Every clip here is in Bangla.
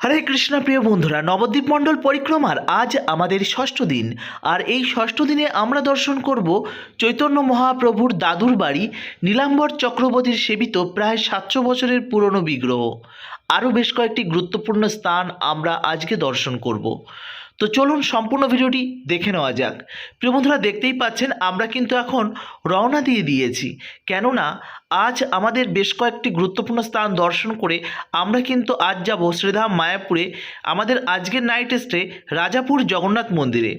হরে কৃষ্ণ প্রিয় বন্ধুরা, নবদ্বীপ মণ্ডল পরিক্রমার আজ আমাদের ষষ্ঠ দিন। আর এই ষষ্ঠ দিনে আমরা দর্শন করব চৈতন্য মহাপ্রভুর দাদুর বাড়ি, নীলাম্বর চক্রবর্তীর সেবিত প্রায় সাতশো বছরের পুরনো বিগ্রহ। আরও বেশ কয়েকটি গুরুত্বপূর্ণ স্থান আমরা আজকে দর্শন করব। তো চলুন সম্পূর্ণ ভিডিওটি দেখে নেওয়া যাক। প্রিয় বন্ধুরা, দেখতেই পাচ্ছেন আমরা কিন্তু এখন রওনা দিয়ে দিয়েছি। কেননা, আজ আমাদের বেশ কয়েকটি গুরুত্বপূর্ণ স্থান দর্শন করে আমরা কিন্তু আজ যাব শ্রীধাম মায়াপুরে, আমাদের আজকের নাইট স্টে রাজাপুর জগন্নাথ মন্দিরে।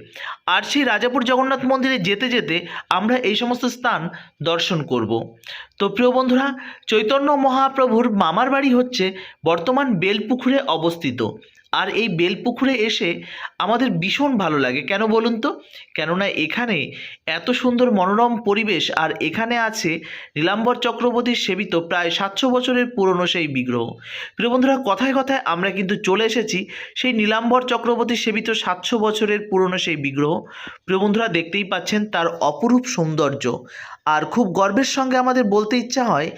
আর সেই রাজাপুর জগন্নাথ মন্দিরে যেতে যেতে আমরা এই সমস্ত স্থান দর্শন করব। তো প্রিয় বন্ধুরা, চৈতন্য মহাপ্রভুর মামার বাড়ি হচ্ছে বর্তমান বেলপুকুরে অবস্থিত। আর এই বেলপুকুরে এসে আমাদের ভীষণ ভালো লাগে। কেন বলুন তো? কেননা এখানে এত সুন্দর মনোরম পরিবেশ আর এখানে আছে নীলাম্বর চক্রবর্তীর সেবিত প্রায় সাতশো বছরের পুরনো সেই বিগ্রহ। প্রিয় বন্ধুরা, কথায় কথায় আমরা কিন্তু চলে এসেছি সেই নীলাম্বর চক্রবর্তীর সেবিত সাতশো বছরের পুরনো সেই বিগ্রহ। প্রিয় বন্ধুরা, দেখতেই পাচ্ছেন তার অপরূপ সৌন্দর্য। আর খুব গর্বের সঙ্গে আমাদের বলতে ইচ্ছা হয়,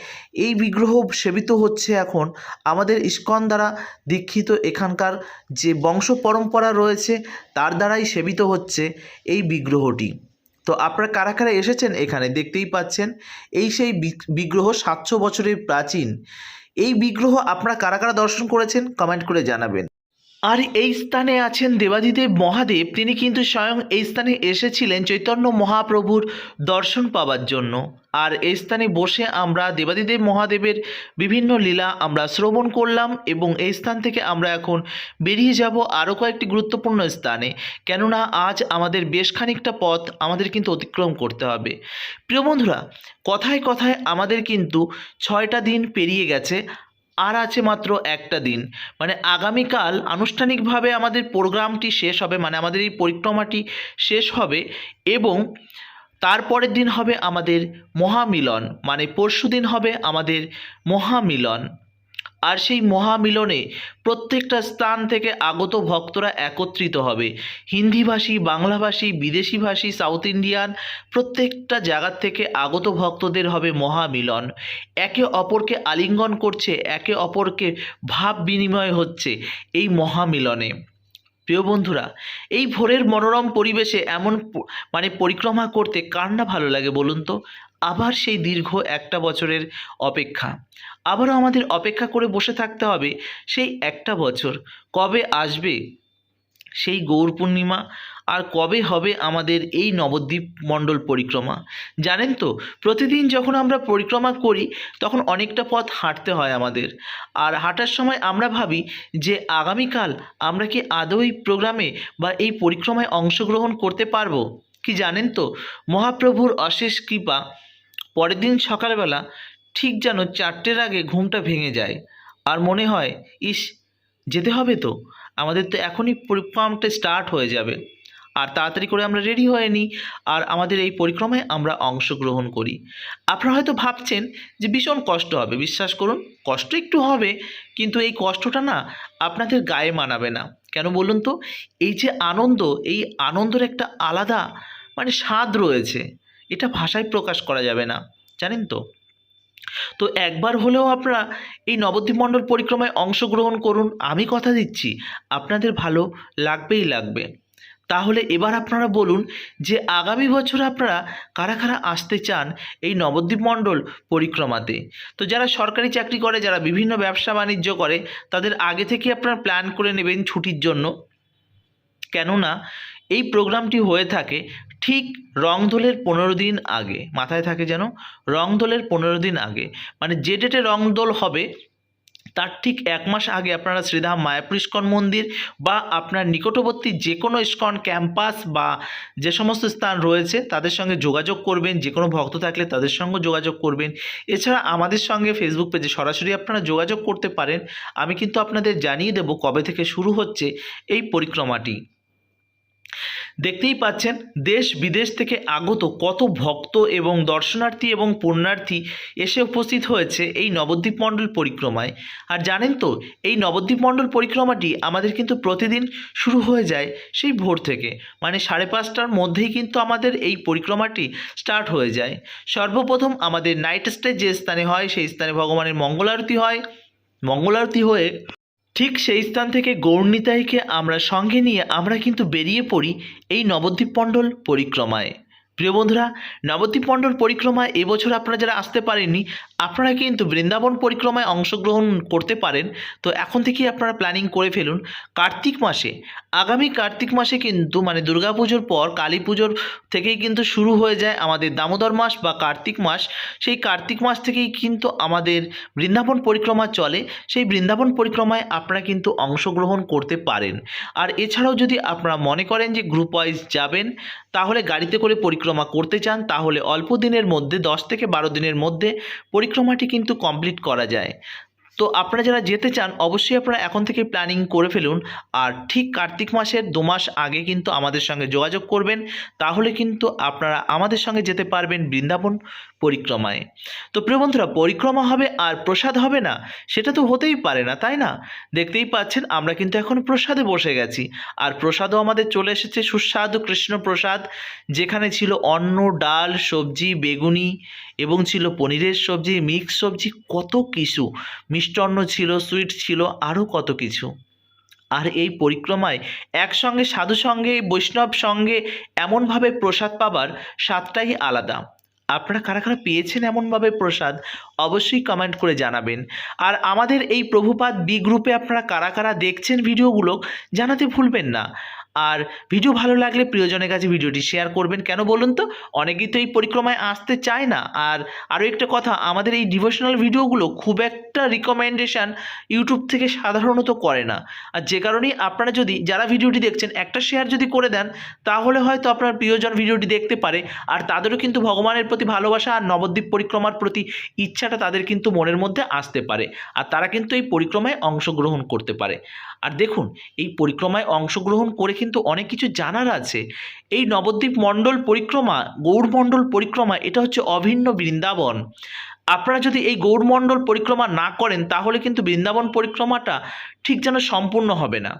এই বিগ্রহ সেবিত হচ্ছে এখন আমাদের ইস্কন দ্বারা দীক্ষিত এখানকার যে বংশ পরম্পরা রয়েছে, তার দ্বারাই সেবিত হচ্ছে এই বিগ্রহটি। তো আপনারা কারা কারা এসেছেন এখানে দেখতেই পাচ্ছেন, এই সেই বিগ্রহ সাতশো বছরের প্রাচীন। এই বিগ্রহ আপনারা কারা কারা দর্শন করেছেন কমেন্ট করে জানাবেন। আর এই স্থানে আছেন দেবাদিদেব মহাদেব। তিনি কিন্তু স্বয়ং এই স্থানে এসেছিলেন চৈতন্য মহাপ্রভুর দর্শন পাওয়ার জন্য। আর এই স্থানে বসে আমরা দেবাদিদেব মহাদেবের বিভিন্ন লীলা আমরা শ্রবণ করলাম এবং এই স্থান থেকে আমরা এখন বেরিয়ে যাব আরও কয়েকটি গুরুত্বপূর্ণ স্থানে। কেননা আজ আমাদের বেশ খানিকটা পথ আমাদের কিন্তু অতিক্রম করতে হবে। প্রিয় বন্ধুরা, কথায় কথায় আমাদের কিন্তু ছয়টা দিন পেরিয়ে গেছে। আর আছে মাত্র একটা দিন। মানে আগামীকাল আনুষ্ঠানিকভাবে আমাদের প্রোগ্রামটি শেষ হবে মানে আমাদের এই পরিক্রমাটি শেষ হবে এবং তারপরের দিন হবে আমাদের মহামিলন মানে পরশু দিন হবে আমাদের মহামিলন। আর সেই মহামিলনে প্রত্যেকটা স্থান থেকে আগত ভক্তরা একত্রিত হবে। হিন্দিভাষী, বাংলাভাষী, বিদেশিভাষী, সাউথ ইন্ডিয়ান প্রত্যেকটা জায়গার থেকে আগত ভক্তদের হবে মহামিলন। একে অপরকে আলিঙ্গন করছে, একে অপরকে ভাব বিনিময় হচ্ছে এই মহামিলনে। প্রিয় বন্ধুরা, এই ভোরের মনোরম পরিবেশে এমন মানে পরিক্রমা করতে কার না ভালো লাগে বলুন তো? আবার সেই দীর্ঘ একটা বছরের অপেক্ষা। আবারও আমাদের অপেক্ষা করে বসে থাকতে হবে সেই একটা বছর। কবে আসবে? সেই গৌর পূর্ণিমা আর কবে হবে আমাদের এই নবদ্বীপ মণ্ডল পরিক্রমা? জানেন তো, প্রতিদিন যখন আমরা পরিক্রমা করি, তখন অনেকটা পথ হাঁটতে হয় আমাদের। আর হাঁটার সময় আমরা ভাবি যে, আগামীকাল আমরা কি আদৌ এই প্রোগ্রামে বা এই পরিক্রমায় অংশগ্রহণ করতে পারব? কি জানেন তো, মহাপ্রভুর অশেষ কৃপা, পরের দিন সকালবেলা ঠিক যেন চারটের আগে ঘুমটা ভেঙে যায়। আর মনে হয়, ইস, যেতে হবে তো? আমাদের তো এখনই পরিক্রমাটা স্টার্ট হয়ে যাবে। আর তাড়াতাড়ি করে আমরা রেডি হয়ে নিই আর আমাদের এই পরিক্রমায় আমরা অংশগ্রহণ করি। আপনারা হয়তো ভাবছেন যে ভীষণ কষ্ট হবে, বিশ্বাস করুন, কষ্ট একটু হবে, কিন্তু এই কষ্টটা না আপনাদের গায়ে মানাবে না। কেন বলুন তো? এই যে আনন্দ, এই আনন্দের একটা আলাদা মানে স্বাদ রয়েছে, এটা ভাষায় প্রকাশ করা যাবে না, জানেন তো? তো একবার হলেও আপনারা এই নবদ্বীপ মণ্ডল পরিক্রমায় অংশগ্রহণ করুন, আমি কথা দিচ্ছি, আপনাদের ভালো লাগবেই লাগবে। তাহলে এবার আপনারা বলুন যে আগামী বছর আপনারা কারা কারা আসতে চান এই নবদ্বীপ মণ্ডল পরিক্রমাতে? তো যারা সরকারি চাকরি করে, যারা বিভিন্ন ব্যবসা বাণিজ্য করে, তাদের আগে থেকে আপনারা প্ল্যান করে নেবেন ছুটির জন্য। কেননা এই প্রোগ্রামটি হয়ে থাকে ঠিক রংদোলের পনেরো দিন আগে। মাথায় থাকে যেন? রংদোলের পনেরো দিন আগে। মানে যে ডেটে রংদোল হবে তার ঠিক এক মাস আগে আপনারা শ্রীধাম মায়াপুর ইস্কন মন্দির বা আপনার নিকটবর্তী যে কোনো ইস্কন ক্যাম্পাস বা যে সমস্ত স্থান রয়েছে, তাদের সঙ্গে যোগাযোগ করবেন। যে কোনো ভক্ত থাকলে তাদের সঙ্গে যোগাযোগ করবেন। এছাড়া আমাদের সঙ্গে ফেসবুক পেজে সরাসরি আপনারা যোগাযোগ করতে পারেন। আমি কিন্তু আপনাদের জানিয়ে দেব কবে থেকে শুরু হচ্ছে এই পরিক্রমাটি। দেখতেই পাচ্ছেন, দেশ বিদেশ থেকে আগত কত ভক্ত এবং দর্শনার্থী এবং পুণ্যার্থী এসে উপস্থিত হয়েছে এই নবদ্বীপ মণ্ডল পরিক্রমায়। আর জানেন তো, এই নবদ্বীপ মণ্ডল পরিক্রমাটি আমাদের কিন্তু প্রতিদিন শুরু হয়ে যায় সেই ভোর থেকে। মানে সাড়ে পাঁচটার মধ্যেই কিন্তু আমাদের এই পরিক্রমাটি স্টার্ট হয়ে যায়। সর্বপ্রথম আমাদের নাইট স্টে যে স্থানে হয়, সেই স্থানে ভগবানের মঙ্গল আরতি হয়। মঙ্গল আরতি হয়ে ঠিক সেই স্থান থেকে গৌরনিতাইকে আমরা সঙ্গে নিয়ে আমরা কিন্তু বেরিয়ে পড়ি এই নবদ্বীপ মণ্ডল পরিক্রমায়। প্রিয় বন্ধুরা, নবদ্বীপ মণ্ডল পরিক্রমায় এবছর আপনারা যারা আসতে পারেননি, আপনারা কিন্তু বৃন্দাবন পরিক্রমায় অংশগ্রহণ করতে পারেন। তো এখন থেকেই আপনারা প্ল্যানিং করে ফেলুন, কার্তিক মাসে। আগামী কার্তিক মাসে কিন্তু মানে দুর্গাপুজোর পর কালী পুজোর থেকেই কিন্তু শুরু হয়ে যায় আমাদের দামোদর মাস বা কার্তিক মাস। সেই কার্তিক মাস থেকেই কিন্তু আমাদের বৃন্দাবন পরিক্রমা চলে। সেই বৃন্দাবন পরিক্রমায় আপনারা কিন্তু অংশগ্রহণ করতে পারেন। আর এছাড়াও যদি আপনারা মনে করেন যে গ্রুপ ওয়াইজ যাবেন, তাহলে গাড়িতে করে পরিক্রমা করতে চান, তাহলে অল্প দিনের মধ্যে, দশ থেকে বারো দিনের মধ্যে পরিক্রমাটি কিন্তু কমপ্লিট করা যায়। তো আপনারা যারা যেতে চান, অবশ্যই আপনারা এখন থেকে প্ল্যানিং করে ফেলুন। আর ঠিক কার্তিক মাসের দু মাস আগে কিন্তু আমাদের সঙ্গে যোগাযোগ করবেন। তাহলে কিন্তু আপনারা আমাদের সঙ্গে যেতে পারবেন বৃন্দাবন পরিক্রমায়। তো প্রিয় বন্ধুরা, পরিক্রমা হবে আর প্রসাদ হবে না, সেটা তো হতেই পারে না, তাই না? দেখতেই পাচ্ছেন, আমরা কিন্তু এখন প্রসাদে বসে গেছি। আর প্রসাদও আমাদের চলে এসেছে, সুস্বাদু কৃষ্ণ প্রসাদ যেখানে ছিল অন্ন, ডাল, সবজি, বেগুনি এবং ছিল পনিরের সবজি, মিক্স সবজি, কত কিছু। মিষ্টান্ন ছিল, সুইট ছিল আরও কত কিছু। আর এই পরিক্রমায় একসঙ্গে, সাধু সঙ্গে, বৈষ্ণব সঙ্গে এমনভাবে প্রসাদ পাবার স্বাদটাই আলাদা। আপনারা কারা কারা পেয়েছেন এমনভাবে প্রসাদ, অবশ্যই কমেন্ট করে জানাবেন। আর আমাদের এই প্রভুপাত বি গ্রুপে আপনারা কারা কারা দেখছেন ভিডিওগুলো জানাতে ভুলবেন না। আর ভিডিও ভালো লাগলে প্রিয়জনের কাছে ভিডিওটি শেয়ার করবেন। কেন বলুন তো? অনেকেই তো এই পরিক্রমায় আসতে চায় না। আর আরও একটা কথা, আমাদের এই ডিভোশনাল ভিডিওগুলো খুব একটা রিকমেন্ডেশন ইউটিউব থেকে সাধারণত করে না। আর যে কারণেই আপনারা যদি, যারা ভিডিওটি দেখছেন, একটা শেয়ার যদি করে দেন, তাহলে হয়তো আপনার প্রিয়জন ভিডিওটি দেখতে পারে। আর তাদেরও কিন্তু ভগবানের প্রতি ভালোবাসা আর নবদ্বীপ পরিক্রমার প্রতি ইচ্ছাটা তাদের কিন্তু মনের মধ্যে আসতে পারে। আর তারা কিন্তু এই পরিক্রমায় অংশগ্রহণ করতে পারে। আর দেখুন, এই পরিক্রমায় অংশগ্রহণ করে কিন্তু অনেক কিছু জানার আছে। এই নবদ্বীপ মণ্ডল পরিক্রমা গৌরমণ্ডল পরিক্রমা, এটা হচ্ছে অভিন্ন বৃন্দাবন। আপনারা যদি এই গৌরমণ্ডল পরিক্রমা না করেন, তাহলে কিন্তু বৃন্দাবন পরিক্রমাটা ঠিক যেন সম্পূর্ণ হবে না।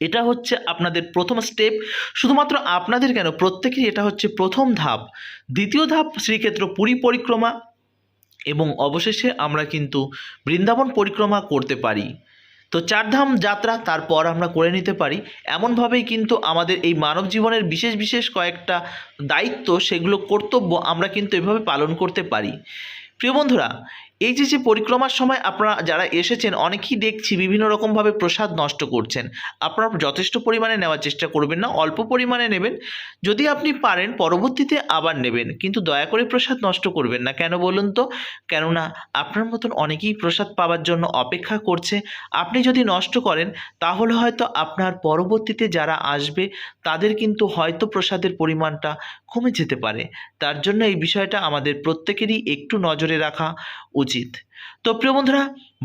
এটা হচ্ছে আপনাদের প্রথম স্টেপ শুধুমাত্র আপনাদের কেন, প্রত্যেকেরই এটা হচ্ছে প্রথম ধাপ। দ্বিতীয় ধাপ, শ্রীক্ষেত্র পুরী পরিক্রমা এবং অবশেষে আমরা কিন্তু বৃন্দাবন পরিক্রমা করতে পারি। তো চারধাম যাত্রা তারপর আমরা করে নিতে পারি। এমনভাবেই কিন্তু আমাদের এই মানব জীবনের বিশেষ বিশেষ কয়েকটা দায়িত্ব, সেগুলো কর্তব্য আমরা কিন্তু এভাবে পালন করতে পারি। প্রিয় বন্ধুরা এই যে যে পরিক্রমার সময় আপনারা যারা এসেছেন, অনেকেই দেখছি বিভিন্ন রকমভাবে প্রসাদ নষ্ট করছেন। আপনারা যথেষ্ট পরিমাণে নেওয়ার চেষ্টা করবেন না, অল্প পরিমাণে নেবেন। যদি আপনি পারেন, পরবর্তীতে আবার নেবেন। কিন্তু দয়া করে প্রসাদ নষ্ট করবেন না। কেন বলুন তো? কেননা আপনার মতন অনেকেই প্রসাদ পাওয়ার জন্য অপেক্ষা করছে। আপনি যদি নষ্ট করেন, তাহলে হয়তো আপনার পরবর্তীতে যারা আসবে, তাদের কিন্তু হয়তো প্রসাদের পরিমাণটা কমে যেতে পারে। তার জন্য এই বিষয়টা আমাদের প্রত্যেকেরই একটু নজরে রাখা উচিত তো প্রিয় বন্ধুরা,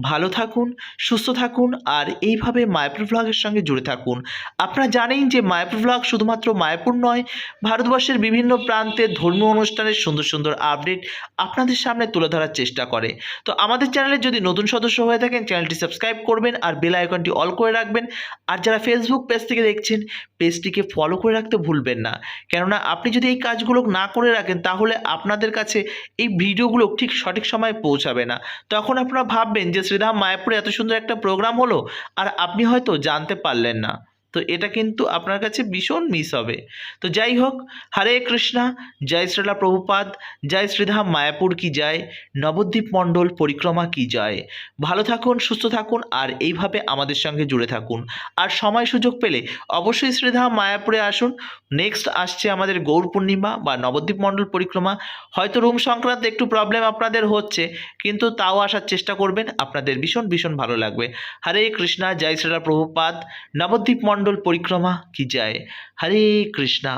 ভালো থাকুন, সুস্থ থাকুন, আর এইভাবে মায়াপুর ভ্লগের সঙ্গে জুড়ে থাকুন। আপনারা জানেন যে মায়াপুর ভ্লগ শুধুমাত্র মায়াপুর নয়, ভারতবর্ষের বিভিন্ন প্রান্তে ধর্মীয় অনুষ্ঠানের সুন্দর সুন্দর আপডেট আপনাদের সামনে তুলে ধরার চেষ্টা করে। তো আমাদের চ্যানেলে যদি নতুন সদস্য হয়ে থাকেন, চ্যানেলটি সাবস্ক্রাইব করবেন আর বেল আইকনটি অল করে রাখবেন। আর যারা ফেসবুক পেজ থেকে দেখছেন পেজটিকে ফলো করে রাখতে ভুলবেন না। কেননা আপনি যদি এই কাজগুলো না করে রাখেন, তাহলে আপনাদের কাছে এই ভিডিওগুলো ঠিক সঠিক সময়ে পৌঁছাবে না। তখন আপনারা ভাববেন যে শ্রীধাম মায়াপুরে এত সুন্দর একটা প্রোগ্রাম হলো, আর আপনি হয়তো জানতে পারলেন না। তো এটা কিন্তু আপনার কাছে ভীষণ মিস হবে। তো যাই হোক, হরে কৃষ্ণা, জয় শ্রীলা প্রভুপাদ, জয় শ্রীধাম মায়াপুর কি যায় নবদ্বীপ মণ্ডল পরিক্রমা কি যায় ভালো থাকুন, সুস্থ থাকুন, আর এইভাবে আমাদের সঙ্গে জুড়ে থাকুন। আর সময় সুযোগ পেলে অবশ্যই শ্রীধাম মায়াপুরে আসুন। নেক্সট আসছে আমাদের গৌর পূর্ণিমা বা নবদ্বীপ মণ্ডল পরিক্রমা। হয়তো রুম সংক্রান্ত একটু প্রবলেম আপনাদের হচ্ছে, কিন্তু তাও আসার চেষ্টা করবেন। আপনাদের ভীষণ ভীষণ ভালো লাগবে। হরে কৃষ্ণা, জয় শ্রীলা প্রভুপাদ, নবদ্বীপ মণ্ডল পরিক্রমা কি যায় হরে কৃষ্ণা।